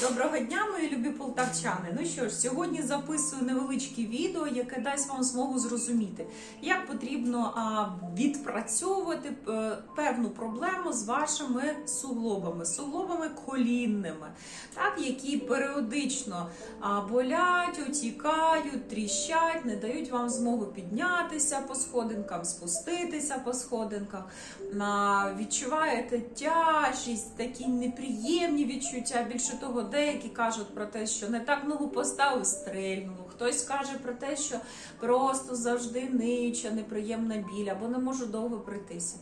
no Доброго дня, мої любі полтавчани. Ну що ж, сьогодні записую невеличке відео, яке дасть вам змогу зрозуміти, як потрібно відпрацьовувати е, певну проблему з вашими суглобами, суглобами колінними, так, які періодично болять, утікають, тріщать, не дають вам змогу піднятися по сходинкам, спуститися по сходинках. Відчуваєте тяжість, такі неприємні відчуття. Більше того, деякі кажуть про те, що не так ногу поставив, стрельнуло. Хтось каже про те, що просто завжди нича, неприємна біль, або не можу довго прийтися.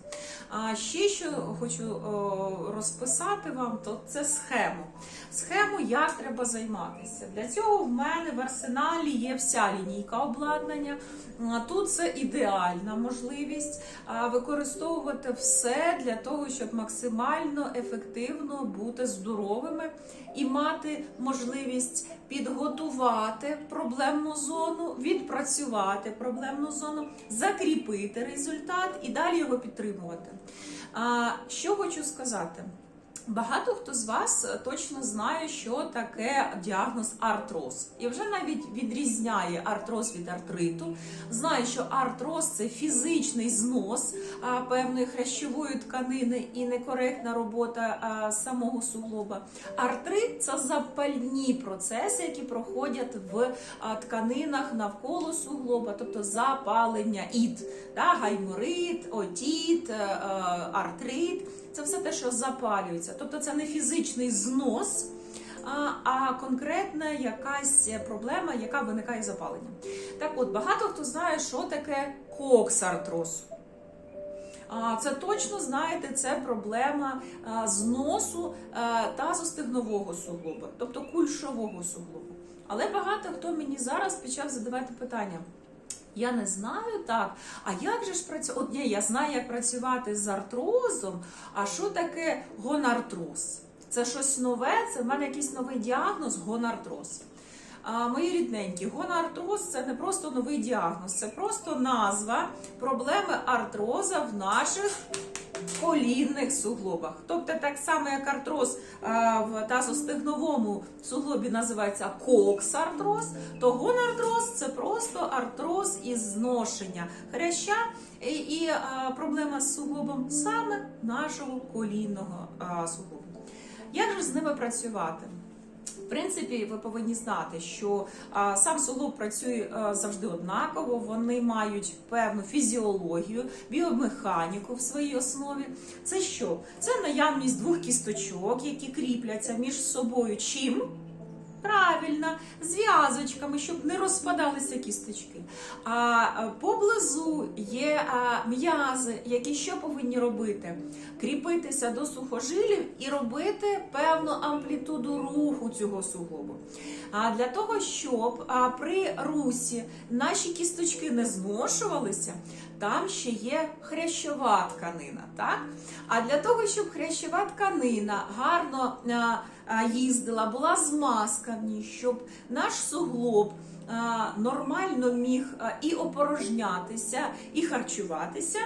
А ще що хочу розписати вам, то це схему. Схему, як треба займатися. Для цього в мене в арсеналі є вся лінійка обладнання. Тут це ідеальна можливість використовувати все для того, щоб максимально ефективно бути здоровими і мати можливість підготувати проблемну зону, відпрацювати проблемну зону, закріпити результат і далі його підтримувати. Що хочу сказати? Багато хто з вас точно знає, що таке діагноз артроз, і вже навіть відрізняє артроз від артриту. Знає, що артроз це фізичний знос певної хрящової тканини і некоректна робота самого суглоба. Артрит це запальні процеси, які проходять в тканинах навколо суглоба, тобто запалення ід, гайморит, отіт, е, е, артрит. Це все те, що запалюється. Тобто це не фізичний знос, а, конкретна якась проблема, яка виникає з запаленням. Так от, багато хто знає, що таке коксартроз. Це точно знаєте, це проблема зносу тазостегнового суглоба, тобто кульшового суглобу. Але багато хто мені зараз почав задавати питання. Я не знаю так. А як же ж працювати? От ні, я знаю, як працювати з артрозом. А що таке гонартроз? Це щось нове, це в мене якийсь новий діагноз гонартроз. Мої рідненькі, гонартроз це не просто новий діагноз, це просто назва проблеми артроза в наших колінних суглобах. Тобто, так само, як артроз в тазостегновому суглобі називається коксартроз, то гонартроз це просто артроз із зношення хряща і, і проблема з суглобом саме нашого колінного суглобу. Як же з ними працювати? В принципі, ви повинні знати, що а, сам суглоб працює а, завжди однаково. Вони мають певну фізіологію, біомеханіку в своїй основі. Це що? Це наявність двох кісточок, які кріпляться між собою. Чим? Правильно, зв'язочками, щоб не розпадалися кісточки. А а, поблизу є м'язи, які що повинні робити? Кріпитися до сухожилів і робити певну амплітуду руху цього суглобу. А для того, щоб при русі наші кісточки не зношувалися, там ще є хрящова тканина. Так? А для того, щоб хрящова тканина гарно а, а, їздила, була ній, щоб наш суглоб а, нормально міг і опорожнятися, і харчуватися.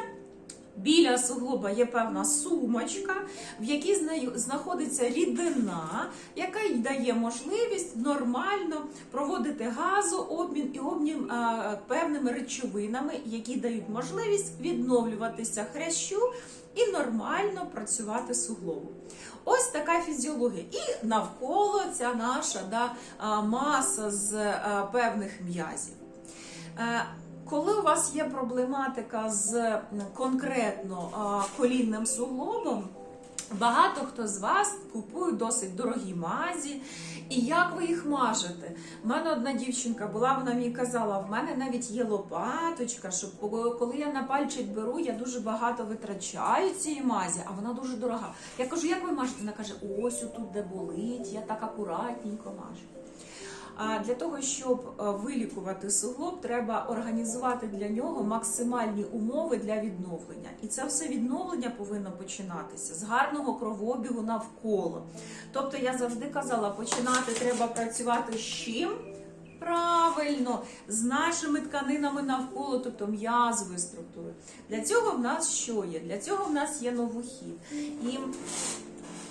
Біля суглоба є певна сумочка, в якій знаходиться рідина, яка й дає можливість нормально проводити газообмін і обмін а, певними речовинами, які дають можливість відновлюватися хрящу і нормально працювати суглобу. Ось така фізіологія. І навколо ця наша да, маса з певних м'язів. Е, Коли у вас є проблематика з конкретно колінним суглобом, багато хто з вас купує досить дорогі мазі. І як ви їх мажете? У мене одна дівчинка була, вона мені казала, в мене навіть є лопаточка, щоб коли я на пальчик беру, я дуже багато витрачаю цієї мазі, а вона дуже дорога. Я кажу, як ви мажете? Вона каже, ось отут, де болить, я так акуратненько мажу. А для того, щоб е, вилікувати суглоб, треба організувати для нього максимальні умови для відновлення. І це все відновлення повинно починатися з гарного кровообігу навколо. Тобто я завжди казала, починати треба працювати з чим? Правильно, з нашими тканинами навколо, тобто м'язовою структурою. Для цього в нас що є? Для цього в нас є новохід. І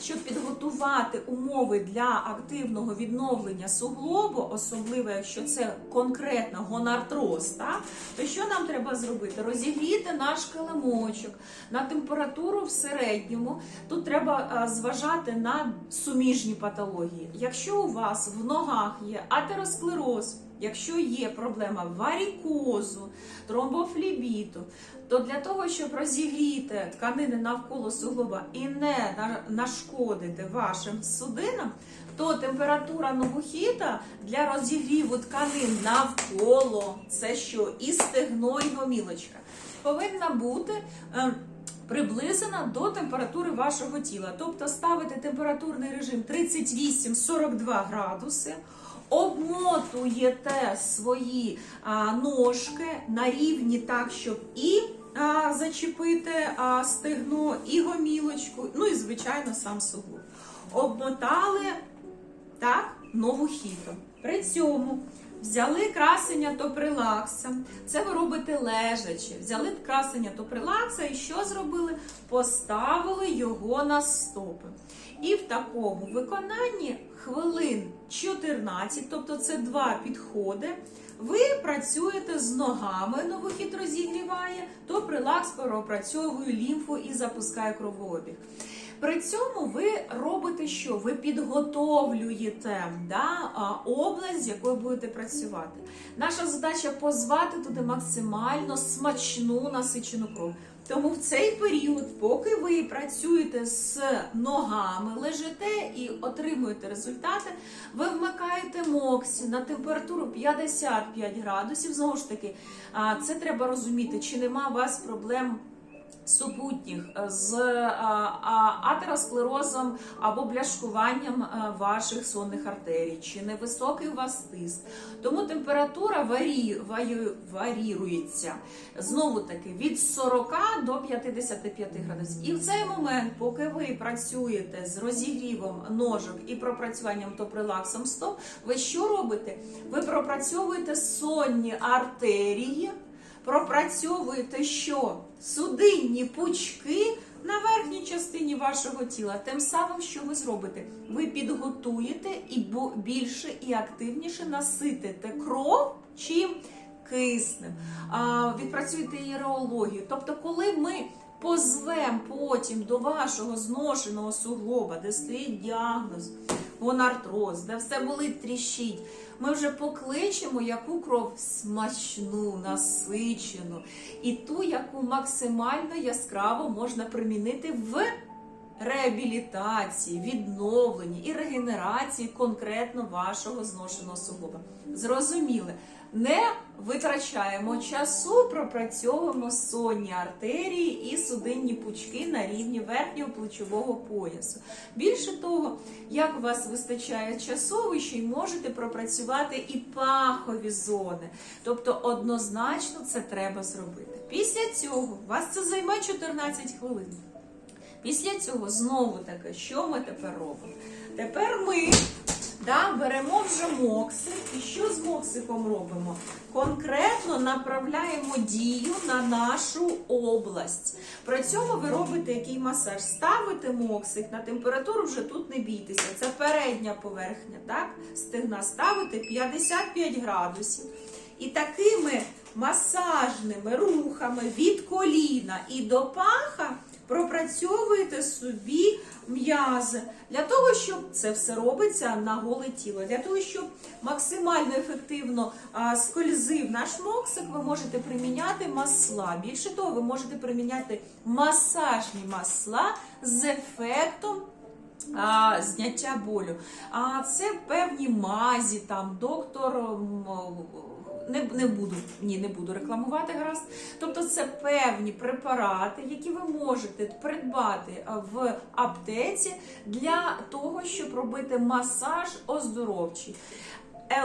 щоб підготувати умови для активного відновлення суглобу, особливо якщо це конкретно гонартроз, так, то що нам треба зробити? Розігріти наш килимочок на температуру в середньому. Тут треба зважати на суміжні патології. Якщо у вас в ногах є атеросклероз, Якщо є проблема варікозу, тромбофлібіту, то для того, щоб розігріти тканини навколо суглоба і не нашкодити вашим судинам, то температура новохіта для розігріву тканин навколо. Це що? І стегно, і гомілочка повинна бути. е, Приблизена до температури вашого тіла, тобто ставити температурний режим 38-42 градуси, обмотуєте свої а, ножки на рівні так, щоб і а, зачепити а, стегно, і гомілочку, ну і звичайно сам суглоб. Обмотали так, нову хіту. При цьому взяли красення топрилакса. Це ви робите лежачи. Взяли красення топрилакса і що зробили? Поставили його на стопи. І в такому виконанні хвилин 14, тобто це два підходи. Ви працюєте з ногами, новохід розігріває, то прилакс пропрацьовує лімфу і запускає кровообіг. При цьому ви робите що? Ви підготовлюєте да, область, з якою будете працювати. Наша задача позвати туди максимально смачну насичену кров. Тому в цей період, поки ви працюєте з ногами, лежите і отримуєте результати, ви вмикаєте моксі на температуру 55 градусів. Знову ж таки, це треба розуміти, чи нема у вас проблем супутніх з а, а, атеросклерозом або бляшкуванням ваших сонних артерій, чи невисокий у вас тиск. Тому температура варі, варі- варірується знову таки від 40 до 55 градусів. І в цей момент, поки ви працюєте з розігрівом ножок і пропрацюванням топрилаксом стоп, ви що робите? Ви пропрацьовуєте сонні артерії пропрацьовуєте що? Судинні пучки на верхній частині вашого тіла. Тим самим, що ви зробите? Ви підготуєте і більше і активніше наситите кров чим киснем. Відпрацюєте іреологію. Тобто, коли ми позвемо потім до вашого зношеного суглоба, де стоїть діагноз, гонартроз, де все болить тріщить, ми вже покличемо яку кров смачну, насичену, і ту, яку максимально яскраво можна примінити в реабілітації, відновленні і регенерації конкретно вашого зношеного суглоба. Зрозуміли, не витрачаємо часу, пропрацьовуємо сонні артерії і судинні пучки на рівні верхнього плечового поясу. Більше того, як у вас вистачає часу, ви ще й можете пропрацювати і пахові зони. Тобто однозначно це треба зробити. Після цього у вас це займе 14 хвилин. Після цього знову таки, що ми тепер робимо? Тепер ми да, беремо вже моксик. І що з моксиком робимо? Конкретно направляємо дію на нашу область. При цьому ви робите який масаж? Ставите моксик на температуру, вже тут не бійтеся. Це передня поверхня, так? Стегна ставите 55 градусів. І такими масажними рухами від коліна і до паха пропрацьовуєте собі м'язи для того, щоб це все робиться на голе тіло. Для того, щоб максимально ефективно скользив наш моксик, ви можете приміняти масла. Більше того, ви можете приміняти масажні масла з ефектом. А, зняття болю. А це певні мазі, там доктор не, не буду ні, не буду рекламувати гаразд. Тобто це певні препарати, які ви можете придбати в аптеці для того, щоб робити масаж оздоровчий.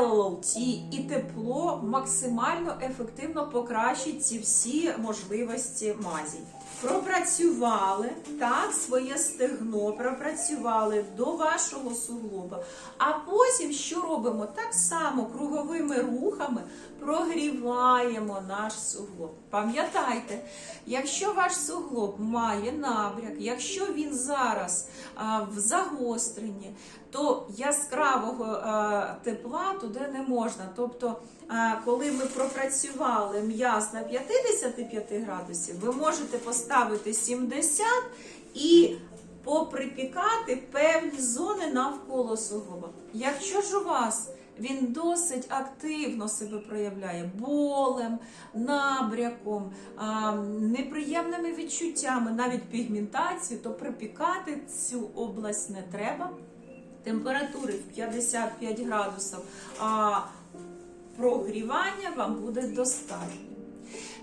LLT і тепло максимально ефективно покращить ці всі можливості мазій. Пропрацювали так своє стегно, пропрацювали до вашого суглоба. А потім що робимо? Так само круговими рухами прогріваємо наш суглоб. Пам'ятайте, якщо ваш суглоб має набряк, якщо він зараз а, в загостренні, то яскравого а, тепла туди не можна. Тобто, коли ми пропрацювали м'яз на 55 градусів, ви можете поставити 70 і поприпікати певні зони навколо суглоба. Якщо ж у вас він досить активно себе проявляє болем, набряком, неприємними відчуттями, навіть пігментацією, то припікати цю область не треба. Температури в 55 градусів, прогрівання вам буде достатньо.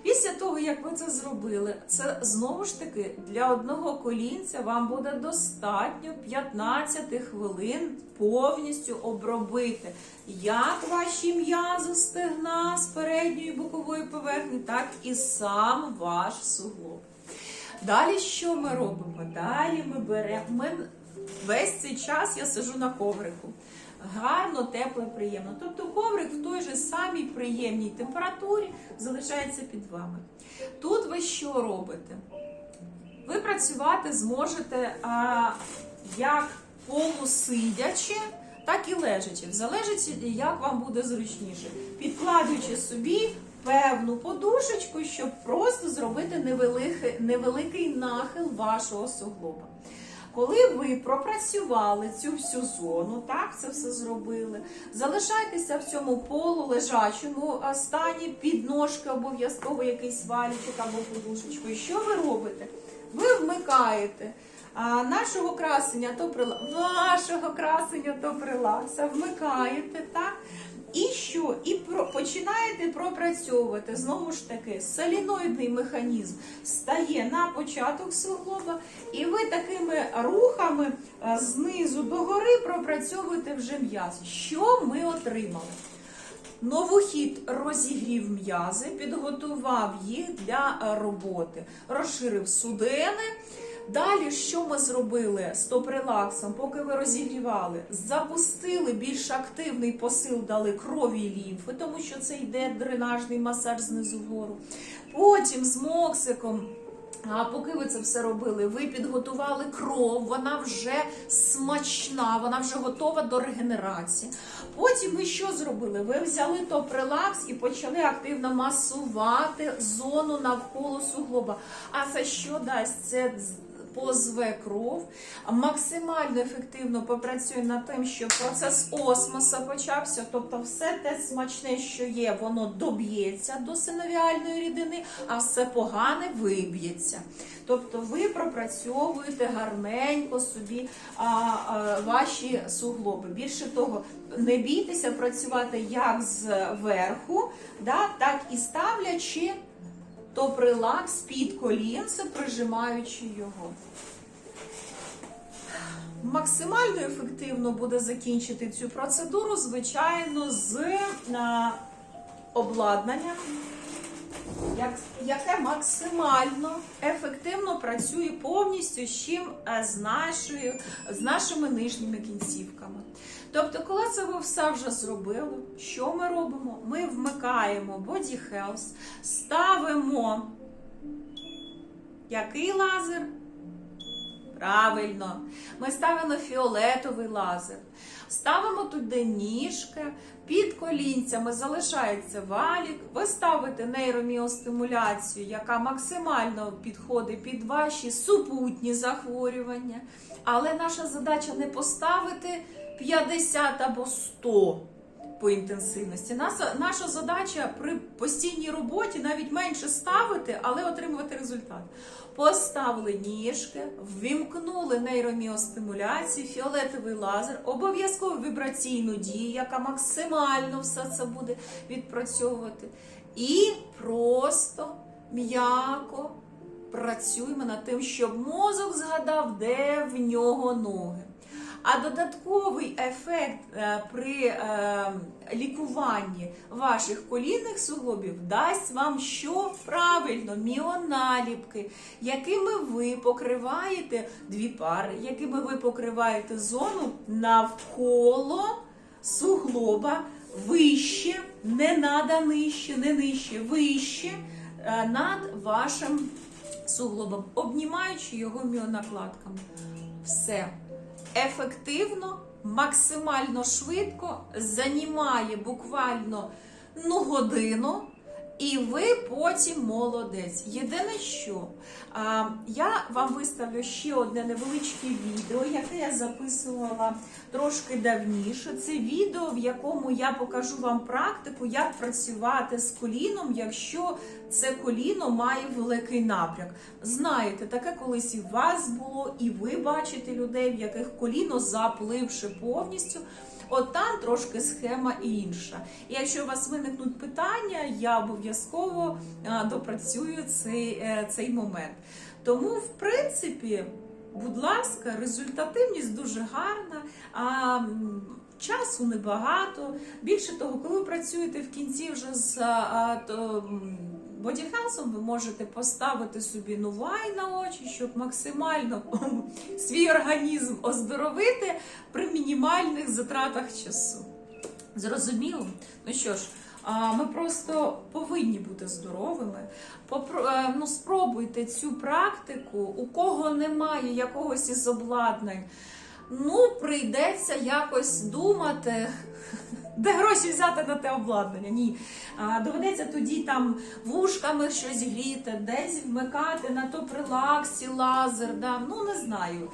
Після того, як ви це зробили, це знову ж таки для одного колінця вам буде достатньо 15 хвилин повністю обробити як ваші м'язи стегна з передньої бокової поверхні, так і сам ваш суглоб. Далі що ми робимо? Далі ми беремо. Ми весь цей час я сижу на коврику. Гарно, тепло, приємно. Тобто коврик в той же самій приємній температурі залишається під вами. Тут ви що робите? Ви працювати зможете а, як полусидячи, так і лежачи. Залежить, як вам буде зручніше, підкладуючи собі певну подушечку, щоб просто зробити невеликий, невеликий нахил вашого суглоба. Коли ви пропрацювали цю всю зону, так це все зробили, залишайтеся в цьому полулежачому стані, підножки обов'язково якийсь валічок або подушечку. Що ви робите? Ви вмикаєте а, нашого красення то прила... вашого красення то прилакса, вмикаєте, так? І що? І про починаєте пропрацьовувати знову ж таки соліноїдний механізм стає на початок суглоба, і ви такими рухами е, знизу до гори пропрацьовуєте вже м'яз. Що ми отримали? Новохід розігрів м'язи, підготував їх для роботи, розширив судини. Далі, що ми зробили з топрелаксом, поки ви розігрівали? Запустили більш активний посил, дали крові і лімфи, тому що це йде дренажний масаж знизу вгору. Потім з моксиком. А поки ви це все робили, ви підготували кров, вона вже смачна, вона вже готова до регенерації. Потім ви що зробили? Ви взяли топрелакс і почали активно масувати зону навколо суглоба. А це що дасть? Це позве кров, максимально ефективно попрацює над тим, щоб процес осмоса почався, тобто все те смачне, що є, воно доб'ється до синовіальної рідини, а все погане виб'ється. Тобто ви пропрацьовуєте гарненько собі а, а, ваші суглоби. Більше того, не бійтеся працювати як зверху, да, так і ставлячи то прилакс під колінце, прижимаючи його. Максимально ефективно буде закінчити цю процедуру, звичайно, з обладнанням, як, яке максимально ефективно працює повністю з чим е, з, нашою, з нашими нижніми кінцівками. Тобто, коли це ви все вже зробили, що ми робимо? Ми вмикаємо Body Health, ставимо який лазер? Правильно, ми ставимо фіолетовий лазер. Ставимо туди ніжки, під колінцями залишається валік. Ви ставите нейроміостимуляцію, яка максимально підходить під ваші супутні захворювання. Але наша задача не поставити 50 або 100 по інтенсивності. Наша, наша задача при постійній роботі навіть менше ставити, але отримувати результат. Поставили ніжки, ввімкнули нейроміостимуляцію, фіолетовий лазер, обов'язково вібраційну дію, яка максимально все це буде відпрацьовувати. І просто м'яко працюємо над тим, щоб мозок згадав, де в нього ноги. А додатковий ефект е, при е, лікуванні ваших колінних суглобів дасть вам що правильно міоналіпки, якими ви покриваєте дві пари, якими ви покриваєте зону навколо суглоба вище, не надо нижче, не нижче, вище е, над вашим суглобом, обнімаючи його міонакладками. Все ефективно, максимально швидко, займає буквально ну, годину. І ви потім молодець. Єдине, що а, я вам виставлю ще одне невеличке відео, яке я записувала трошки давніше. Це відео, в якому я покажу вам практику, як працювати з коліном, якщо це коліно має великий напряк. Знаєте, таке колись і у вас було, і ви бачите людей, в яких коліно запливши повністю. От там трошки схема інша. І якщо у вас виникнуть питання, я обов'язково допрацюю цей, е, цей момент. Тому, в принципі, будь ласка, результативність дуже гарна. А, Часу небагато. Більше того, коли ви працюєте в кінці вже з а, то, бодіхелсом, ви можете поставити собі нувай на очі, щоб максимально свій організм оздоровити при мінімальних затратах часу. Зрозуміло? Ну що ж, ми просто повинні бути здоровими. Е, ну, спробуйте цю практику, у кого немає якогось із обладнань. Ну, прийдеться якось думати, де гроші взяти на те обладнання. Ні. А, доведеться тоді там вушками щось гріти, десь вмикати на то прилаксі, лазер. Да? Ну, не знаю.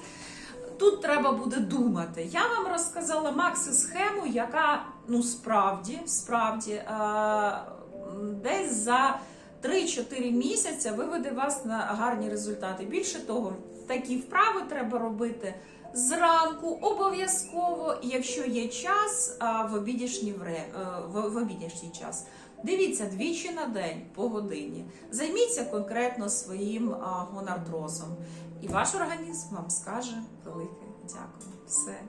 Тут треба буде думати. Я вам розказала макси схему, яка ну справді, справді м, десь за 3-4 місяці виведе вас на гарні результати. Більше того, такі вправи треба робити зранку, обов'язково, якщо є час, в обідішній вре, е, в, обідішній час. Дивіться двічі на день по годині. Займіться конкретно своїм гонартрозом. І ваш організм вам скаже велике дякую. Все.